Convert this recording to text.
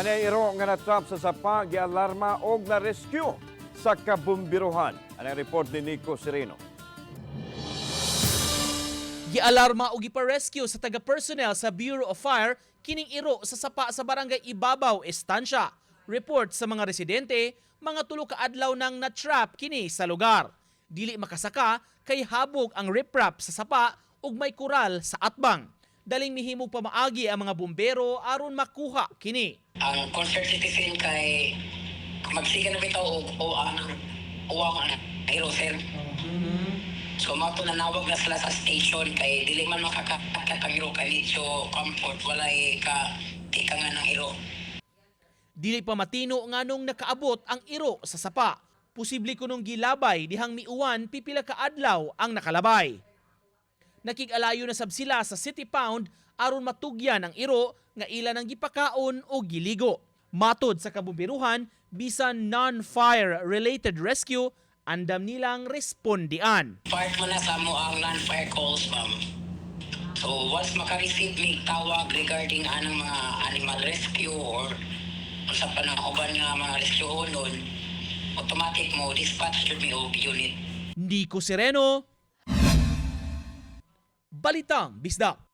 Anay iro nga na-trap sa sapa, gialarma og na-rescue sa kabumbiruhan. Anay report ni Nico Sereno. Gialarma o gipa-rescue sa taga-personnel sa Bureau of Fire kining iro sa sapa sa barangay Ibabaw, Estancia. Report sa mga residente, mga tulo ka adlaw nang na-trap kini sa lugar. Dili makasaka kay habog ang riprap sa sapa ug may kural sa atbang. Daling mihimog pamaagi ang mga bumbero aron makuha kini. ang concert citizen kay magsiga na bitaw og o ang uwa ko na hero sir. So mga to nanawag na sila sa station kay dili man makakakat ang hero kay medyo comfort walay ka tika nga ng hero. Dili pa matino nganong nakaabot ang iro sa sapa. Posible kunong gilabay dihang miuwan pipila ka adlaw ang nakalabay. Nakig-alayo na sab sila sa City Pound aron matugyan ang iro nga ila nang gipakaon o giligo. Matod sa kabumbiruhan, bisan non-fire related rescue, andam nilang respondian. Part mo na sa mo ang non-fire calls ma'am. So once maka-receive mig tawag regarding anong mga animal rescue or sa pananguban nga mga rescue nun, automatic mo dispatch to me og unit. Nico Sereno, Balitang Bisdak.